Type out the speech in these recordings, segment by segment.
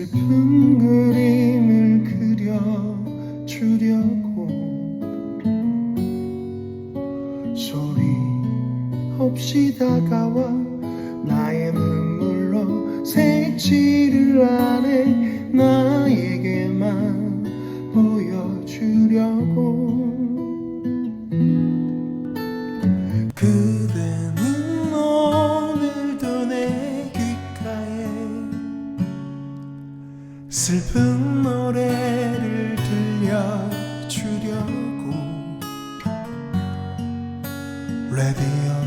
슬픈 그림을 그려주려고. 소리 없이 다가와 나의 눈물로 색칠을 안 해 나에게만 보여주려고. 그 슬픈 노래를 들려주려고 라디오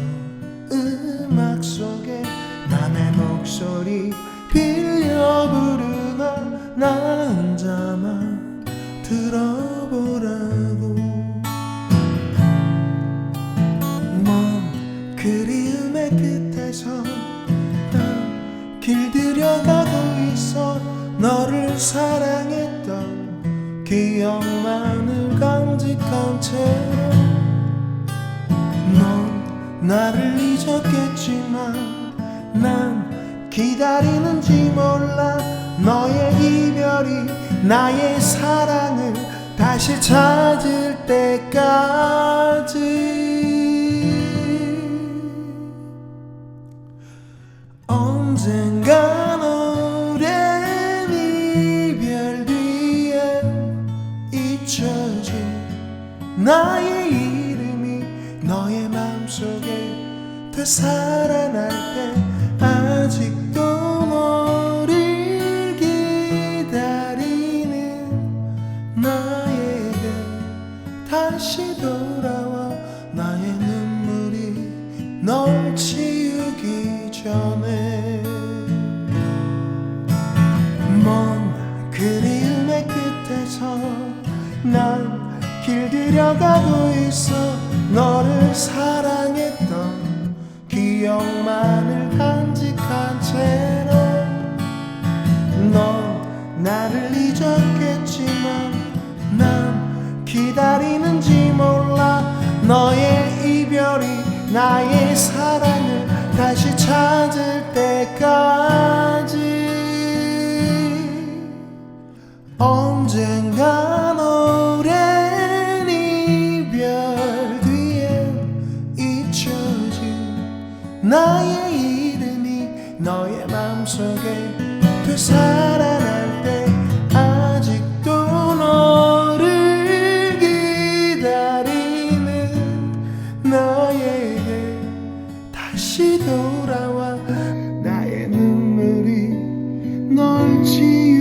음악 속에 남의 목소리 빌려 부르나 나 혼자만 들어보라 너를 사랑했던 기억만을 간직한 채로 넌 나를 잊었겠지만 난 기다리는지 몰라 너의 이별이 나의 사랑을 다시 찾을 때까지 맘속에 되살아날 때 아직도 너를 기다리는 나에게 다시 돌아와 나의 눈물이 널 치우기 전에 먼 그리움의 끝에서 난 길들여가고 있어 너를 사랑했던 기억만을 간직한 채로 넌 나를 잊었겠지만 난 기다리는지 몰라 너의 이별이 나의 사랑을 다시 찾을 때까지 이름이 너의 마음속에 되살아날 때 아직도 너를 기다리는 너에게 다시 돌아와 나의 눈물이 널 지우